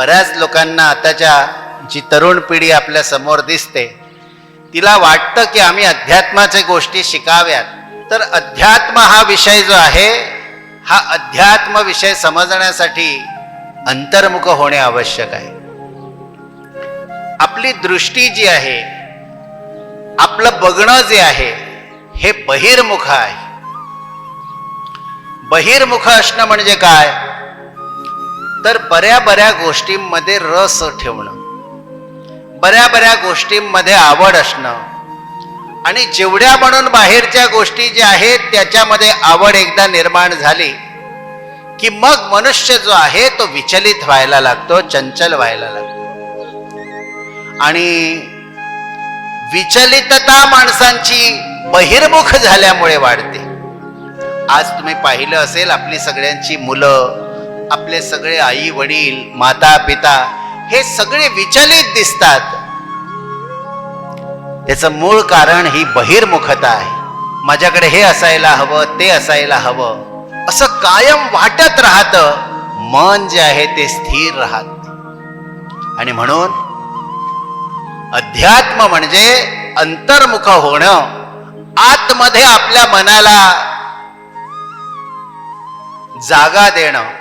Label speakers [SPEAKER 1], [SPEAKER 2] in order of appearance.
[SPEAKER 1] बऱ्याच लोकांना आताच्या जी तरुण पिढी आपल्यासमोर दिसते तिला वाटतं की आम्ही अध्यात्माच्या गोष्टी शिकाव्यात. तर अध्यात्म हा विषय जो आहे हा अध्यात्म विषय समजण्यासाठी अंतर्मुख होणे आवश्यक आहे. आपली दृष्टी जी आहे आपलं बघणं जे आहे हे बहिर्मुख आहे. बहिर्मुख असणं म्हणजे काय? तर बऱ्या बऱ्या गोष्टींमध्ये रस ठेवणं बऱ्या बऱ्या गोष्टींमध्ये आवड असणं आणि जेवढ्या म्हणून बाहेरच्या गोष्टी ज्या आहेत त्याच्यामध्ये आवड एकदा निर्माण झाली की मग मनुष्य जो आहे तो विचलित व्हायला लागतो चंचल व्हायला लागतो. आणि विचलितता माणसांची बहिर्मुख झाल्यामुळे वाढते. आज तुम्ही पाहिलं असेल आपली सगळ्यांची मुलं आपले सगळे आई वडील माता पिता हे सगळे विचलित दिसतात. त्याचं मूळ कारण ही बहिर्मुखता आहे. माझ्याकडे हे असायला हवं ते असायला हवं. असं कायम वाटत राहत मन जे आहे ते स्थिर राहत. आणि म्हणून अध्यात्म म्हणजे अंतर्मुख होणं आतमध्ये आपल्या मनाला जागा देणं